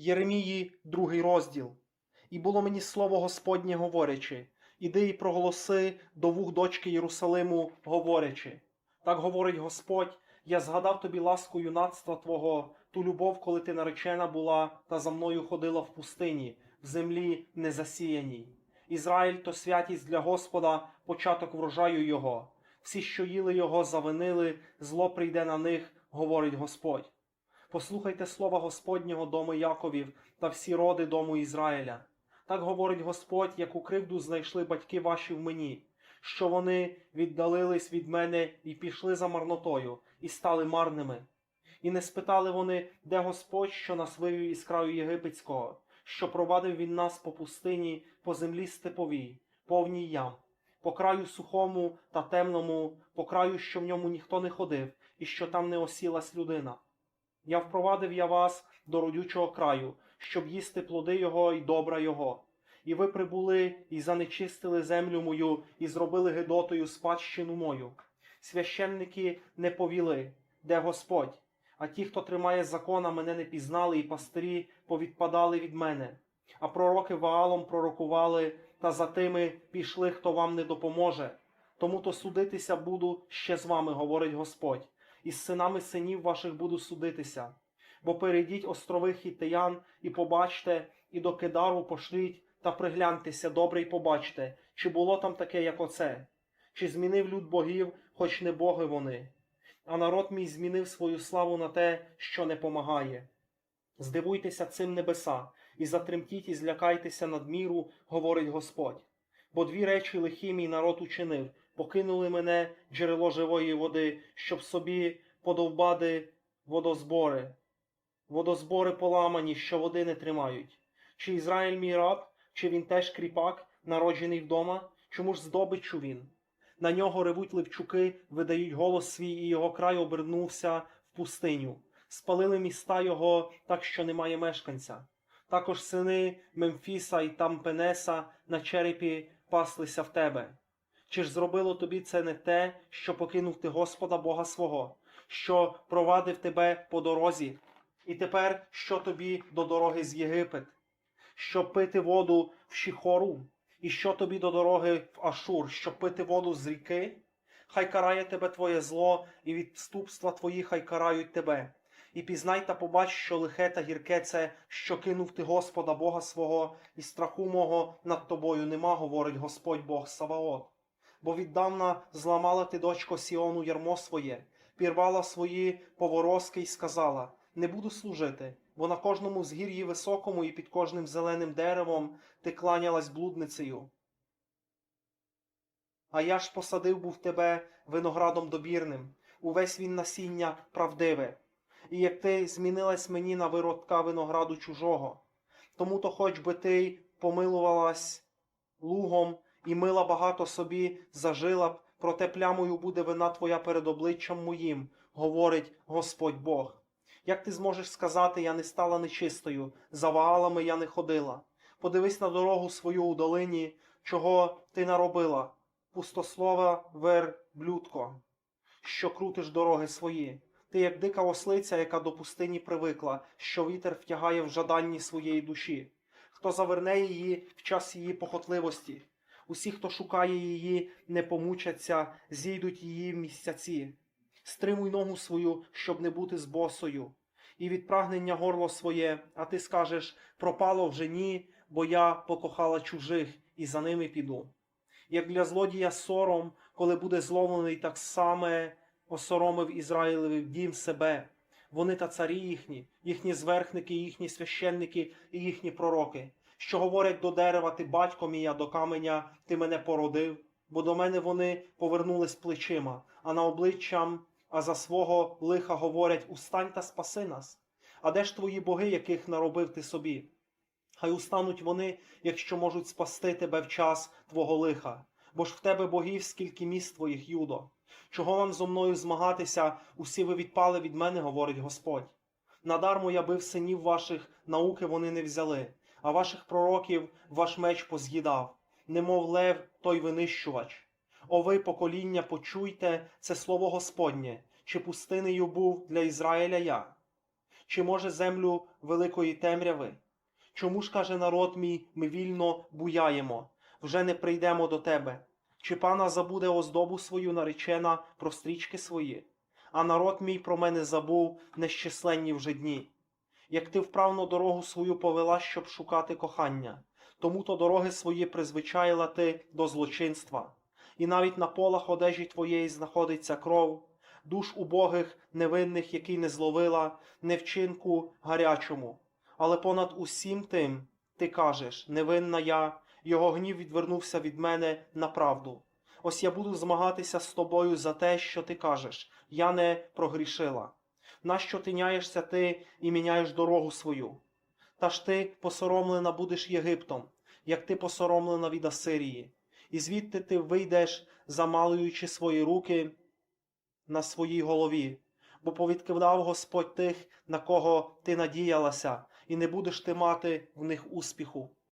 Єремії, другий розділ. І було мені слово Господнє говорячи, іди і проголоси до вух дочки Єрусалиму, говорячи. Так говорить Господь, я згадав тобі ласку юнацтва твого, ту любов, коли ти наречена була та за мною ходила в пустині, в землі незасіяній. Ізраїль то святість для Господа, початок врожаю його. Всі, що їли його, завинили, зло прийде на них, говорить Господь. Послухайте слова Господнього дому Яковів та всі роди дому Ізраїля. Так говорить Господь, яку кривду знайшли батьки ваші в мені, що вони віддалились від мене і пішли за марнотою, і стали марними. І не спитали вони, де Господь, що нас вивів із краю єгипетського, що провадив він нас по пустині, по землі степовій, повній ям, по краю сухому та темному, по краю, що в ньому ніхто не ходив, і що там не осілась людина. Я впровадив я вас до родючого краю, щоб їсти плоди його і добра його. І ви прибули і занечистили землю мою, і зробили гидотою спадщину мою. Священники не повіли, де Господь, а ті, хто тримає закона, мене не пізнали, і пастирі повідпадали від мене. А пророки Ваалом пророкували, та за тими пішли, хто вам не допоможе. Тому то судитися буду ще з вами, говорить Господь, і з синами синів ваших буду судитися. Бо перейдіть острови хітеян і побачте, і до Кедару пошліть та пригляньтеся добре й побачте, чи було там таке, як оце, чи змінив люд богів, хоч не боги вони. А народ мій змінив свою славу на те, що не помагає. Здивуйтеся цим небеса, і затремтіть, і злякайтеся надміру, говорить Господь. Бо дві речі лихі мій народ учинив, покинули мене джерело живої води, щоб собі подовбади водозбори. Водозбори поламані, що води не тримають. Чи Ізраїль мій раб, чи він теж кріпак, народжений вдома? Чому ж здобичу він? На нього ревуть левчуки, видають голос свій, і його край обернувся в пустиню. Спалили міста його, так що немає мешканця. Також сини Мемфіса і Тампенеса на черепі паслися в тебе. Чи ж зробило тобі це не те, що покинув ти Господа Бога свого, що провадив тебе по дорозі, і тепер що тобі до дороги з Єгипет, щоб пити воду в Шіхору, і що тобі до дороги в Ашур, щоб пити воду з ріки? Хай карає тебе твоє зло, і відступства твої хай карають тебе. І пізнай та побач, що лихе та гірке це, що кинув ти Господа Бога свого, і страху мого над тобою нема, говорить Господь Бог Саваот. Бо віддавна зламала ти дочко Сіону ярмо своє, пірвала свої поворозки й сказала: Не буду служити, бо на кожному згір'ї високому і під кожним зеленим деревом ти кланялась блудницею. А я ж посадив був тебе виноградом добірним, увесь він насіння правдиве, і як ти змінилась мені на виродка винограду чужого, тому то хоч би ти помилувалась лугом і мила багато собі зажила б, проте плямою буде вина твоя перед обличчям моїм, говорить Господь Бог. Як ти зможеш сказати, я не стала нечистою, за ваалами я не ходила. Подивись на дорогу свою у долині, чого ти наробила, пустослова верблюдко, що крутиш дороги свої. Ти як дика ослиця, яка до пустині привикла, що вітер втягає в жаданні своєї душі. Хто заверне її в час її похотливості, усі, хто шукає її, не помучаться, зійдуть її в місяці. Стримуй ногу свою, щоб не бути збосою, і від прагнення горло своє, а ти скажеш пропало вже ні, бо я покохала чужих і за ними піду. Як для злодія сором, коли буде зловлений так саме осоромив Ізраїлеві дім себе. Вони та царі їхні, їхні зверхники, їхні священники і їхні пророки, що говорять до дерева, ти батько мій, а до каменя ти мене породив, бо до мене вони повернулись плечима, а на обличчям, а за свого лиха говорять устань та спаси нас. А де ж твої боги, яких наробив ти собі? Хай устануть вони, якщо можуть спасти тебе в час твого лиха, бо ж в тебе богів, скільки міст твоїх, Юдо. Чого вам зо мною змагатися, усі ви відпали від мене, говорить Господь. Надармо я бив синів ваших, науки вони не взяли, а ваших пророків ваш меч поз'їдав, немов лев той винищувач. О ви, покоління, почуйте це слово Господнє, чи пустинею був для Ізраїля я. Чи може землю великої темряви? Чому ж каже народ мій, ми вільно буяємо, вже не прийдемо до тебе? Чи пана забуде оздобу свою наречена про стрічки свої? А народ мій про мене забув нещисленні вже дні. Як ти вправно дорогу свою повела, щоб шукати кохання, тому то дороги свої призвичаїла ти до злочинства, і навіть на полах одежі твоєї знаходиться кров, душ убогих, невинних, які не зловила, не вчинку гарячому. Але понад усім тим ти кажеш, невинна я, його гнів відвернувся від мене на правду. Ось я буду змагатися з тобою за те, що ти кажеш, я не прогрішила. Нащо тиняєшся ти і міняєш дорогу свою? Та ж ти посоромлена будеш Єгиптом, як ти посоромлена від Асирії, і звідти ти вийдеш, замалюючи свої руки на своїй голові, бо повідкидав Господь тих, на кого ти надіялася, і не будеш ти мати в них успіху.